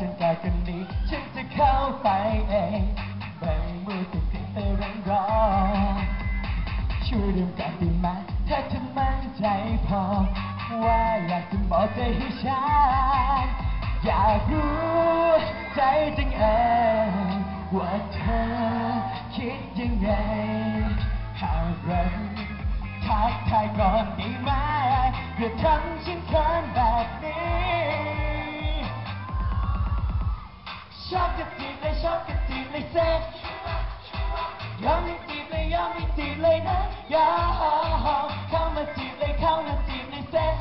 ฉันกลายกันนี้ฉันจะเข้าไปเองใบมือติดเพียงแต่เร่งรอช่วยดื่มกันดีไถ้าเธอมั่นใจพอ ว่าอยากจะบอกใจให้ฉันอยากรู้ใจจริงเองว่าเธอคิดยังไงหากรักทักทายก่อนดีไหมเพื่อทำฉันเขินไป ชอบกระจีบเลยชอบกระจีบเลยเซ็ตยอมให้จีบเลยยอมให้จีบเลยนะยอมเข้ามาจีบเลยเข้ามาจีบเลยเซ็ต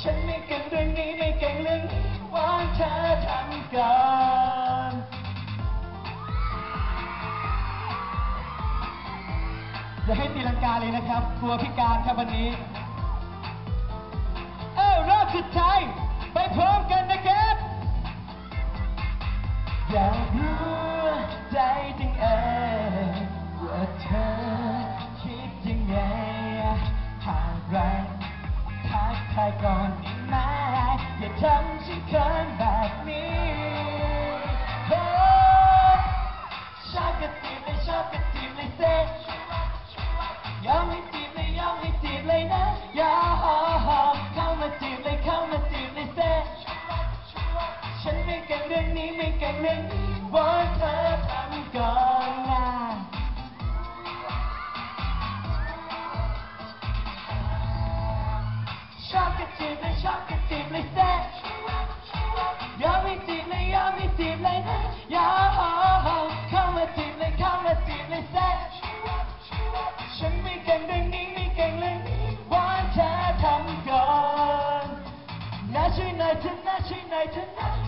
ฉันไม่เก่งเรื่องนี้ไม่เก่งเรื่องนี้วอนเธอทำก่อนอย่าให้ตีลังกาเลยนะครับกลัวพิการครับวันนี้ เอ้ารอบสุดท้าย ทำฉันเขินแบบนี้โอ้ชอบกระจีบเลยชอบกระจีบเลยเซ็ยอมให้จีบเลยยอมให้จีบเลยนะยอมเข้ามาจีบเลยเข้ามาจีบเลยเซ็ฉันไม่เก่งเรื่องนี้ไม่เก่งเรื่องนี้วอนเธอทำก่อนนะชอบกระจีบเลยชอบกระ Yo, come with deep, like come with deep, like set. ฉันม่เก่งเรื่นี้ม่เก่งเรื่นี้ว่าเธอทำก่อนน่าช่น่อยเธอน่ช่น่อยเธอน่